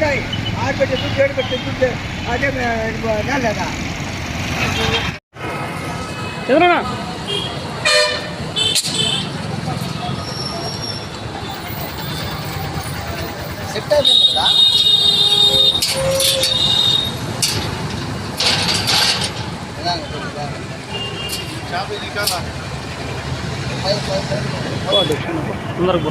இருந்தாய் ஆறு பட்டு துட்டு ஏழு பட்டு துட்டு அதே நல்லதா? எதுனா செட்டாக இருந்ததா சாப்பிட்டு நிற்காதா अंदर को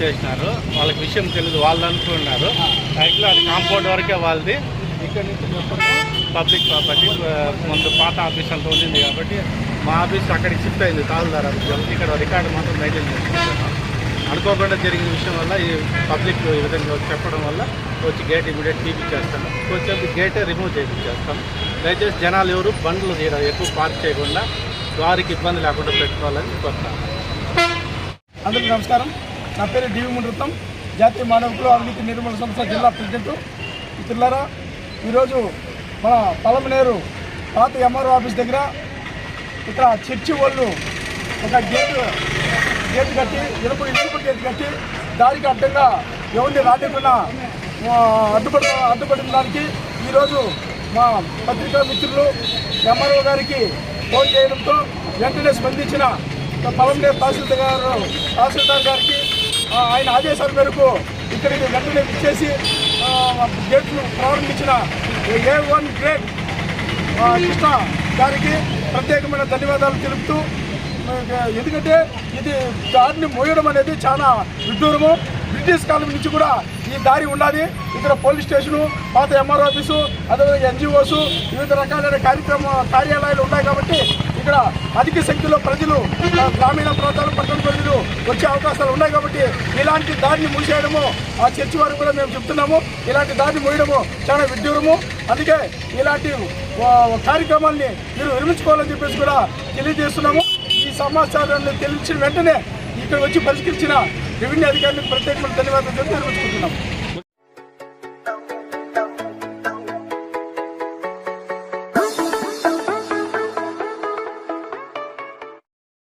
చేసినారు వాళ్ళకి విషయం తెలియదు వాళ్ళు అనుకున్నారు యాక్చువల్లీ అది కాంపౌండ్ వరకే వాళ్ళది. ఇక్కడ నుంచి మొత్తం పబ్లిక్ ప్రాపర్టీ ముందు పాత ఆఫీస్ అంతా ఉండింది కాబట్టి మా ఆఫీస్ అక్కడికి షిఫ్ట్ అయింది ఆఫీస్ ఇక్కడ రికార్డు మాత్రం మెయింటైన్ చేసుకుంటున్నాం అనుకోకుండా జరిగిన విషయం వల్ల ఈ పబ్లిక్ ఈ విధంగా చెప్పడం వల్ల వచ్చి గేట్ ఇమీడియట్ తీపిచ్చేస్తాను. వచ్చి గేట్ రిమూవ్ చేయించేస్తాం దయచేసి జనాలు ఎవరు బండ్లు ఎక్కువ పార్క్ చేయకుండా వారికి ఇబ్బంది లేకుండా పెట్టుకోవాలని కోరుతాను. అందరికీ నమస్కారం. నా పేరు డివి మునృతం జాతీయ మానవకులు అవినీతి నిర్మూలన సంస్థ జిల్లా ప్రెసిడెంట్. మిత్రులారా ఈరోజు మన పలమనేరు పాత ఎంఆర్ఓ ఆఫీస్ దగ్గర ఇక్కడ చర్చి వాళ్ళు ఒక గేటు గేటు కట్టి ఇనుపు ఇనుపు గేటు కట్టి దానికి అడ్డంగా ఎవరిని రానికుండా అడ్డుపడి అడ్డుపడ అడ్డుపడిన దానికి ఈరోజు మా పత్రికా మిత్రులు ఎంఆర్ఓ గారికి ఫోన్ చేయడంతో వెంటనే స్పందించిన పలమనేరు తహసీల్దార్ గారు తహసీల్దార్ గారికి ఆయన ఆదేశాల మేరకు ఇక్కడికి వెంటనే ఇచ్చేసి గేట్లు ప్రారంభించిన ఏ వన్ గ్రేట్ కృష్ణ గారికి ప్రత్యేకమైన ధన్యవాదాలు తెలుపుతూ ఎందుకంటే ఇది దారిని మోయడం అనేది చాలా విడ్డూరము. బ్రిటిష్ కాలం నుంచి కూడా ఈ దారి ఉన్నది ఇక్కడ పోలీస్ స్టేషను పాత ఎంఆర్ ఆఫీసు అదేవిధంగా ఎన్జిఓస్ వివిధ రకాలైన కార్యక్రమ కార్యాలయాలు ఉన్నాయి కాబట్టి ఇక్కడ అధిక సంఖ్యలో ప్రజలు గ్రామీణ ప్రాంతాలు పట్టణ ప్రజలు వచ్చే అవకాశాలు ఉన్నాయి కాబట్టి ఇలాంటి దారిని మూసేయడము ఆ చర్చి వారు కూడా మేము చెప్తున్నాము. ఇలాంటి దారిని మూయడము చాలా విడ్డూరము. అందుకే ఇలాంటి కార్యక్రమాల్ని మీరు విరమించుకోవాలని చెప్పేసి కూడా తెలియజేస్తున్నాము. ఈ సమాచారాన్ని తెలిసిన వెంటనే ఇక్కడ వచ్చి పరిష్కరించిన రెవెన్యూ అధికారులకు ప్రత్యేకమైన ధన్యవాదాలు తెలియజేసుకుంటున్నాము